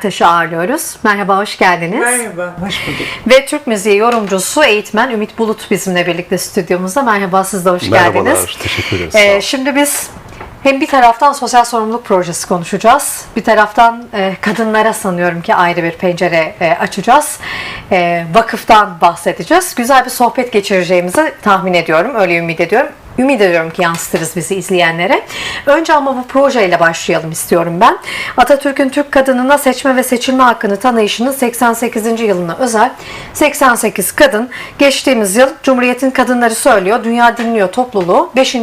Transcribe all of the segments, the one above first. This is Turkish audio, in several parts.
Taş'ı ağırlıyoruz. Merhaba, hoş geldiniz. Merhaba, hoş bulduk. Ve Türk Müziği yorumcusu, eğitmen Ümit Bulut bizimle birlikte stüdyomuzda. Merhaba, siz de hoş Merhabalar, geldiniz. teşekkür ederiz. Ee, şimdi biz hem bir taraftan sosyal sorumluluk projesi konuşacağız. Bir taraftan e, kadınlara sanıyorum ki ayrı bir pencere e, açacağız. E, vakıftan bahsedeceğiz. Güzel bir sohbet geçireceğimizi tahmin ediyorum. Öyle ümit ediyorum. Ümit ediyorum ki yansıtırız bizi izleyenlere. Önce ama bu projeyle başlayalım istiyorum ben. Atatürk'ün Türk kadınına seçme ve seçilme hakkını tanıyışının 88. yılına özel 88 kadın geçtiğimiz yıl Cumhuriyet'in Kadınları Söylüyor, Dünya Dinliyor topluluğu 5.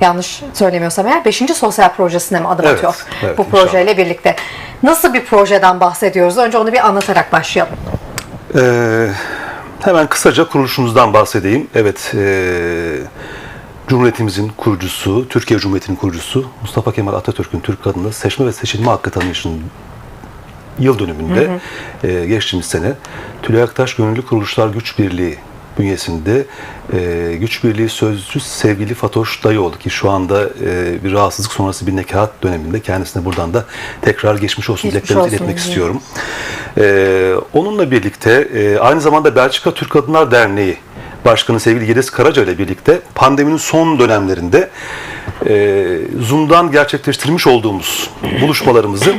yanlış söylemiyorsam eğer 5. sosyal projesine mi adım Evet, atıyor evet, bu inşallah. projeyle birlikte. Nasıl bir projeden bahsediyoruz? Önce onu bir anlatarak başlayalım. Ee, hemen kısaca kuruluşumuzdan bahsedeyim. Evet, ee, Cumhuriyetimizin kurucusu, Türkiye Cumhuriyeti'nin kurucusu Mustafa Kemal Atatürk'ün Türk kadını seçme ve seçilme hakkı tanıyışının yıl dönümünde ee, geçtiğimiz sene Tülay Aktaş Gönüllü Kuruluşlar Güç Birliği bünyesinde e, Güç Birliği Sözcüsü sevgili Fatoş Dayıoğlu ki şu anda e, bir rahatsızlık sonrası bir nekaat döneminde kendisine buradan da tekrar geçmiş olsun dileklerimizi iletmek istiyorum. Ee, onunla birlikte e, aynı zamanda Belçika Türk Kadınlar Derneği Başkanı sevgili Yeliz Karaca ile birlikte pandeminin son dönemlerinde e, Zoom'dan gerçekleştirmiş olduğumuz buluşmalarımızı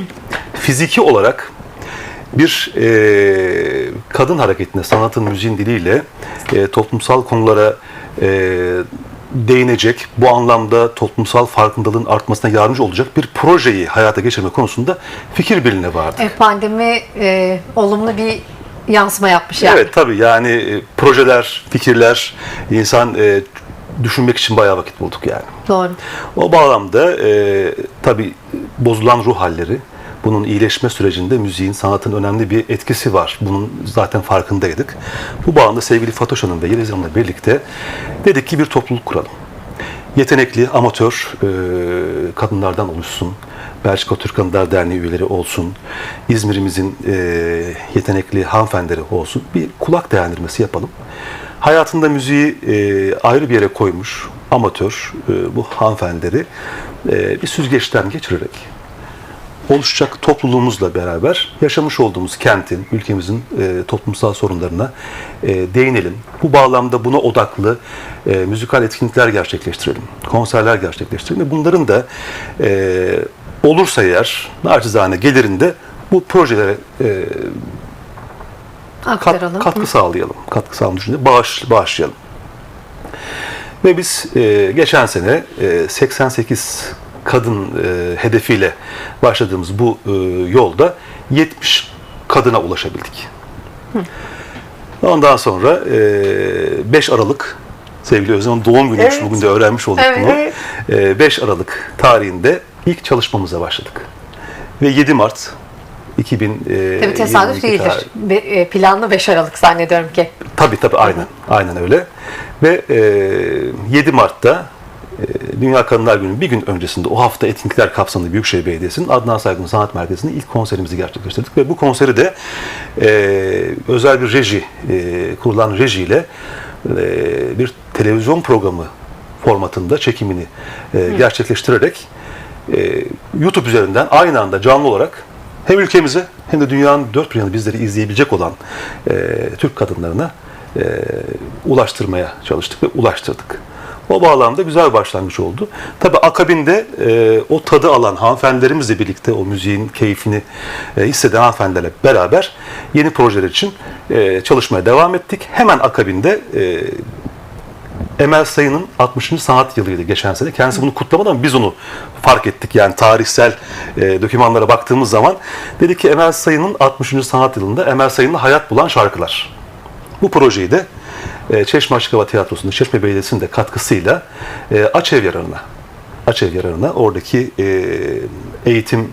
fiziki olarak bir e, kadın hareketine, sanatın, müziğin diliyle e, toplumsal konulara e, değinecek, bu anlamda toplumsal farkındalığın artmasına yardımcı olacak bir projeyi hayata geçirme konusunda fikir birliğine vardı. E, pandemi e, olumlu bir yansıma yapmış yani. Evet tabii yani e, projeler, fikirler insan e, düşünmek için bayağı vakit bulduk yani. Doğru. O bağlamda e, tabii bozulan ruh halleri, bunun iyileşme sürecinde müziğin, sanatın önemli bir etkisi var. Bunun zaten farkındaydık. Bu bağlamda sevgili Fatoş Hanım ve Yeliz Hanım'la birlikte dedik ki bir topluluk kuralım. Yetenekli, amatör e, kadınlardan oluşsun. Belçika Türk Kadınlar Derneği üyeleri olsun. İzmir'imizin e, yetenekli hanımefendileri olsun. Bir kulak değerlendirmesi yapalım. Hayatında müziği e, ayrı bir yere koymuş amatör e, bu hanımefendileri e, bir süzgeçten geçirerek oluşacak topluluğumuzla beraber yaşamış olduğumuz kentin, ülkemizin e, toplumsal sorunlarına e, değinelim. Bu bağlamda buna odaklı e, müzikal etkinlikler gerçekleştirelim, konserler gerçekleştirelim bunların da e, olursa eğer naçizane gelirinde bu projelere e, kat- katkı sağlayalım. Katkı sağlayalım düşünce bağış, bağışlayalım. Ve biz e, geçen sene e, 88 kadın e, hedefiyle başladığımız bu e, yolda 70 kadına ulaşabildik. Ondan sonra e, 5 Aralık sevgili Özlem'in doğum günüymüş. Evet. Bugün de öğrenmiş olduk Evet, bunu. E, 5 Aralık tarihinde ilk çalışmamıza başladık. Ve 7 Mart 2000 e, Tabii tesadüf 22 değildir. Be- e, planlı 5 Aralık zannediyorum ki. Tabii tabii aynen. Aynen öyle. Ve e, 7 Mart'ta e, Dünya Kadınlar Günü bir gün öncesinde o hafta etkinlikler kapsamında Büyükşehir Belediyesi'nin Adnan Saygun Sanat Merkezi'nde ilk konserimizi gerçekleştirdik. Ve bu konseri de e, özel bir reji, e, kurulan rejiyle e, bir televizyon programı formatında çekimini e, gerçekleştirerek e, YouTube üzerinden aynı anda canlı olarak hem ülkemize hem de dünyanın dört bir yanı bizleri izleyebilecek olan e, Türk kadınlarına e, ulaştırmaya çalıştık ve ulaştırdık. O bağlamda güzel bir başlangıç oldu. Tabi akabinde e, o tadı alan hanımefendilerimizle birlikte o müziğin keyfini e, hisseden hanımefendilerle beraber yeni projeler için e, çalışmaya devam ettik. Hemen akabinde e, Emel Sayın'ın 60. sanat yılıydı geçen sene. Kendisi bunu kutlamadı ama biz onu fark ettik. Yani tarihsel e, dokümanlara baktığımız zaman dedik ki Emel Sayın'ın 60. sanat yılında Emel Sayın'la hayat bulan şarkılar. Bu projeyi de e, Çeşme Açık Hava Tiyatrosu'nda Çeşme Belediyesi'nin de katkısıyla e, Açev yararına Açev yararına oradaki e, eğitim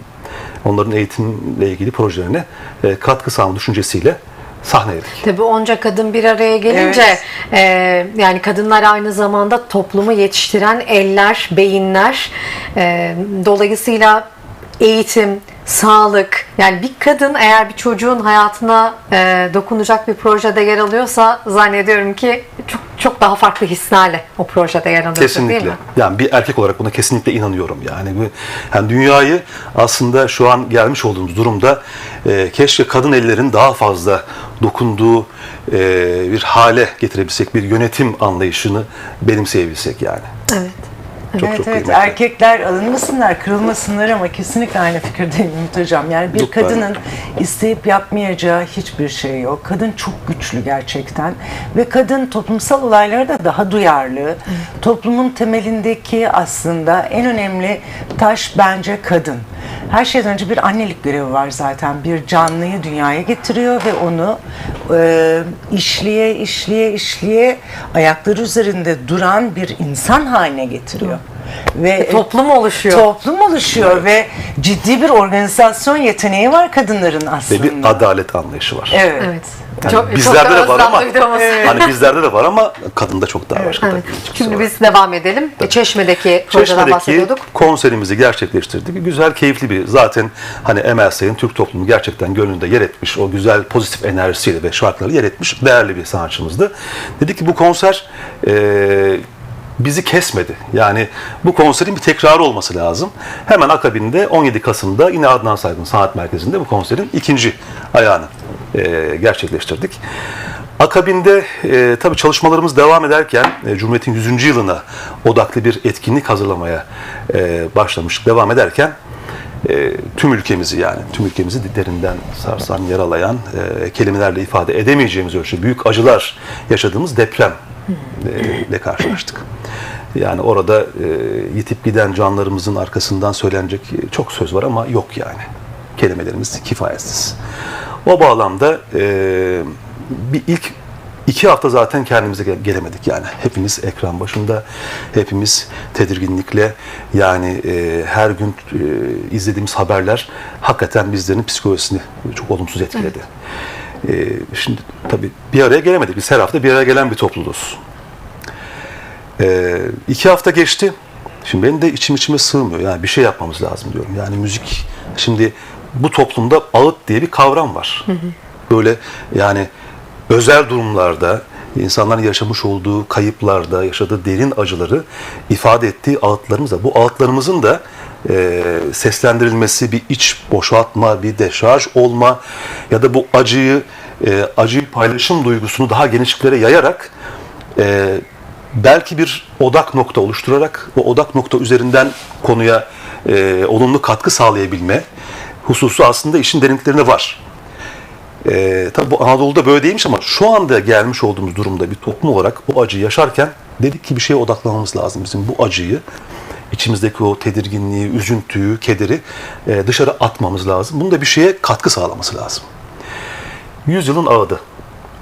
onların eğitimle ilgili projelerine e, katkı sağlama düşüncesiyle sahneledik. Tabii onca kadın bir araya gelince Evet. e, yani kadınlar aynı zamanda toplumu yetiştiren eller, beyinler. E, dolayısıyla eğitim, sağlık yani bir kadın eğer bir çocuğun hayatına e, dokunacak bir projede yer alıyorsa zannediyorum ki çok çok daha farklı hislerle o projede yer alıyorsun değil Kesinlikle. mi? Yani bir erkek olarak buna kesinlikle inanıyorum. Yani, yani dünyayı aslında şu an gelmiş olduğumuz durumda e, keşke kadın ellerin daha fazla dokunduğu e, bir hale getirebilsek, bir yönetim anlayışını benimseyebilsek yani. Evet. Çok evet çok evet kıymetli. erkekler alınmasınlar, kırılmasınlar ama kesinlikle aynı fikirdeyim Ümit Hocam. Yani bir Lütfen. kadının isteyip yapmayacağı hiçbir şey yok. Kadın çok güçlü gerçekten ve kadın toplumsal olaylara da daha duyarlı. Toplumun temelindeki aslında en önemli taş bence kadın. Her şeyden önce bir annelik görevi var zaten. Bir canlıyı dünyaya getiriyor ve onu e, işliye işliye işliye ayakları üzerinde duran bir insan haline getiriyor. Ve Toplum oluşuyor. toplum oluşuyor ve ciddi bir organizasyon yeteneği var kadınların Ve aslında. bir adalet anlayışı var. Evet. Evet. Yani çok, bizlerde çok de var ama hani bizlerde de var ama kadında çok daha başka Evet. tabii. Şimdi var. biz devam edelim. Çeşme'deki projeden Çeşme'deki bahsediyorduk. konserimizi gerçekleştirdik. Güzel, keyifli bir zaten hani Emel Sayın Türk toplumu gerçekten gönlünde yer etmiş. O güzel pozitif enerjisiyle ve şarkıları yer etmiş. Değerli bir sanatçımızdı. Dedik ki bu konser e, bizi kesmedi. Yani bu konserin bir tekrarı olması lazım. Hemen akabinde 17 Kasım'da yine Adnan Saygın Sanat Merkezi'nde bu konserin ikinci ayağını e, gerçekleştirdik. Akabinde e, tabii çalışmalarımız devam ederken e, Cumhuriyet'in 100. yılına odaklı bir etkinlik hazırlamaya e, başlamıştık. Devam ederken e, tüm ülkemizi yani tüm ülkemizi derinden sarsan, yaralayan, e, kelimelerle ifade edemeyeceğimiz ölçüde büyük acılar yaşadığımız deprem e, ile karşılaştık. Yani orada e, yitip giden canlarımızın arkasından söylenecek çok söz var ama yok yani. Kelimelerimiz kifayetsiz. O bağlamda e, bir ilk iki hafta zaten kendimize gel- gelemedik yani. Hepimiz ekran başında, hepimiz tedirginlikle yani e, her gün e, izlediğimiz haberler hakikaten bizlerin psikolojisini çok olumsuz etkiledi. E, şimdi tabii bir araya gelemedik. Biz her hafta bir araya gelen bir topluluğuz. Ee, iki hafta geçti. Şimdi benim de içim içime sığmıyor. Yani bir şey yapmamız lazım diyorum. Yani müzik şimdi bu toplumda ağıt diye bir kavram var. Böyle yani özel durumlarda insanların yaşamış olduğu kayıplarda yaşadığı derin acıları ifade ettiği ağıtlarımız var. Bu ağıtlarımızın da e, seslendirilmesi, bir iç boşaltma, bir deşarj olma ya da bu acıyı, e, acıyı paylaşım duygusunu daha genişliklere yayarak e, belki bir odak nokta oluşturarak o odak nokta üzerinden konuya e, olumlu katkı sağlayabilme hususu aslında işin derinliklerinde var. E, tabii bu Anadolu'da böyle değilmiş ama şu anda gelmiş olduğumuz durumda bir toplum olarak o acıyı yaşarken dedik ki bir şeye odaklanmamız lazım. Bizim bu acıyı, içimizdeki o tedirginliği, üzüntüyü, kederi e, dışarı atmamız lazım. Bunun da bir şeye katkı sağlaması lazım. Yüzyılın ağıdı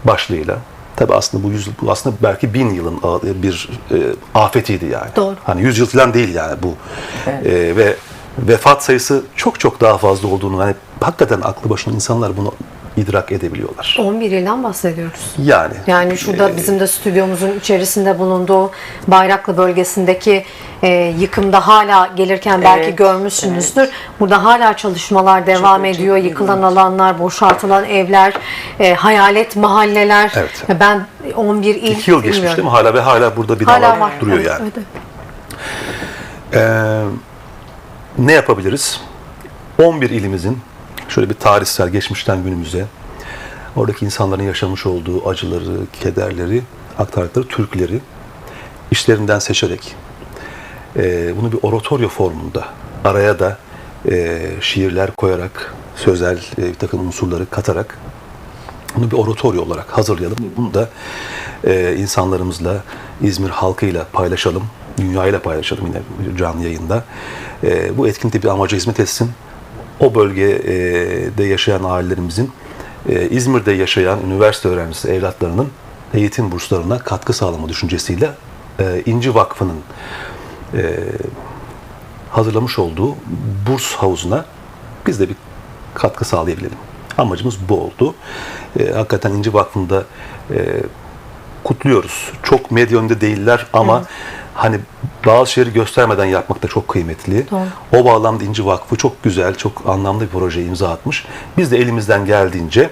başlığıyla. Tabi aslında bu yüzyıl, bu aslında belki bin yılın ağıdı, bir e, afetiydi yani. Doğru. Hani yüzyıl falan değil yani bu. E, ve vefat sayısı çok çok daha fazla olduğunu hani hakikaten aklı başında insanlar bunu idrak edebiliyorlar. 11 yıldan bahsediyoruz. Yani. Yani şurada bizim de stüdyomuzun içerisinde bulunduğu Bayraklı bölgesindeki e, yıkımda hala gelirken belki Evet, görmüşsünüzdür. Burada hala çalışmalar devam Çok ediyor. ciddi, Yıkılan evet. alanlar, boşaltılan evler, e, hayalet mahalleler. Evet. Ben 11 il İki yıl geçmiş değil mi? Hala ve hala burada binalar Hala var. duruyor Evet, yani. evet, evet. Ee, ne yapabiliriz? 11 ilimizin şöyle bir tarihsel geçmişten günümüze oradaki insanların yaşamış olduğu acıları, kederleri, aktardıkları türküleri işlerinden seçerek e, bunu bir oratoryo formunda araya da e, şiirler koyarak sözel e, bir takım unsurları katarak bunu bir oratoryo olarak hazırlayalım. Bunu da e, insanlarımızla, İzmir halkıyla paylaşalım. Dünyayla paylaşalım yine canlı yayında. E, bu etkinlikte bir amaca hizmet etsin. O bölgede yaşayan ailelerimizin, e, İzmir'de yaşayan üniversite öğrencisi evlatlarının eğitim burslarına katkı sağlama düşüncesiyle e, İnci Vakfı'nın e, hazırlamış olduğu burs havuzuna biz de bir katkı sağlayabilelim. Amacımız bu oldu. E, hakikaten İnci Vakfı'nda e, kutluyoruz. Çok medya önünde değiller ama hani bazı şeyleri göstermeden yapmak da çok kıymetli. Doğru. O bağlamda İnci Vakfı çok güzel, çok anlamlı bir projeye imza atmış. Biz de elimizden geldiğince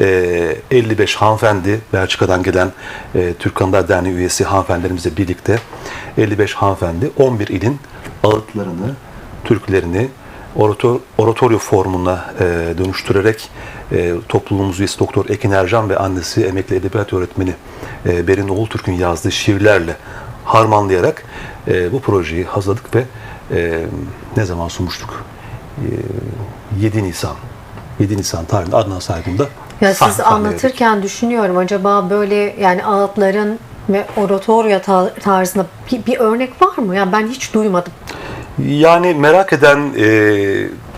e, 55 hanımefendi, Belçika'dan gelen e, Türk Kadınlar Derneği üyesi hanımefendilerimizle birlikte 55 hanımefendi 11 ilin ağıtlarını, türkülerini orator, oratoryo formuna e, dönüştürerek e, topluluğumuz üyesi Doktor Ekin Ercan ve annesi emekli edebiyat öğretmeni e, Berin Oğultürk'ün yazdığı şiirlerle harmanlayarak e, bu projeyi hazırladık ve e, ne zaman sunmuştuk? E, 7 Nisan 7 Nisan tarihinde Adnan Saygun'da Ya sahne- siz anlatırken düşünüyorum acaba böyle yani ağıtların ve oratorya ta- tarzında bir, bir örnek var mı? Yani ben hiç duymadım. Yani merak eden e,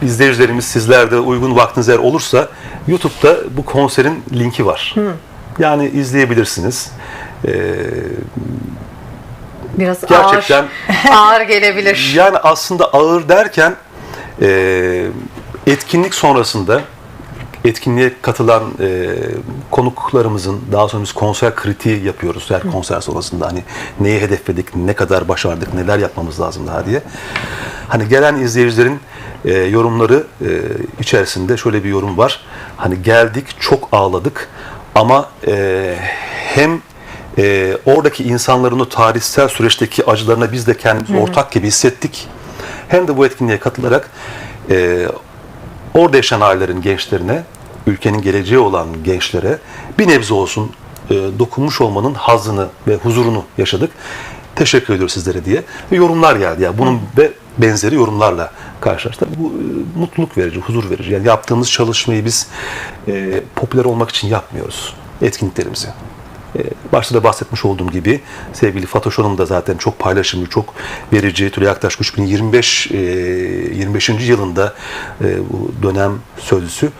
izleyicilerimiz sizler de uygun vaktiniz eğer olursa YouTube'da bu konserin linki var. Yani izleyebilirsiniz. E, Biraz Gerçekten- ağır, ağır gelebilir. yani aslında ağır derken e, etkinlik sonrasında etkinliğe katılan e, konuklarımızın daha sonra biz konser kritiği yapıyoruz her konser sonrasında hani neyi hedefledik, ne kadar başardık, neler yapmamız lazım daha diye. Hani gelen izleyicilerin e, yorumları e, içerisinde şöyle bir yorum var. Hani geldik çok ağladık ama e, hem e, oradaki insanların o tarihsel süreçteki acılarına biz de kendimizi ortak gibi hissettik. Hem de bu etkinliğe katılarak e, orada yaşayan ailelerin gençlerine, ülkenin geleceği olan gençlere bir nebze olsun e, dokunmuş olmanın hazını ve huzurunu yaşadık. Teşekkür ediyoruz sizlere diye. Ve yorumlar geldi. Yani bunun ve benzeri yorumlarla karşılaştık. Bu e, mutluluk verici, huzur verici. Yani yaptığımız çalışmayı biz e, popüler olmak için yapmıyoruz. Etkinliklerimizi. E, Başta da bahsetmiş olduğum gibi sevgili Fatoş Hanım da zaten çok paylaşımlı, çok verici. Tülay Aktaş 3025 e, 25. yılında e, bu dönem sözcüsü.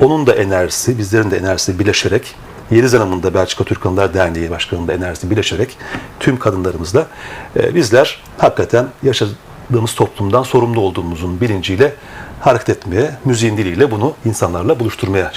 Onun da enerjisi, bizlerin de enerjisi birleşerek Yeliz Hanım'ın da Belçika Türk Kadınlar Derneği Başkanı'nın da enerjisi birleşerek tüm kadınlarımızla e, bizler hakikaten yaşadığımız toplumdan sorumlu olduğumuzun bilinciyle hareket etmeye, müziğin diliyle bunu insanlarla buluşturmaya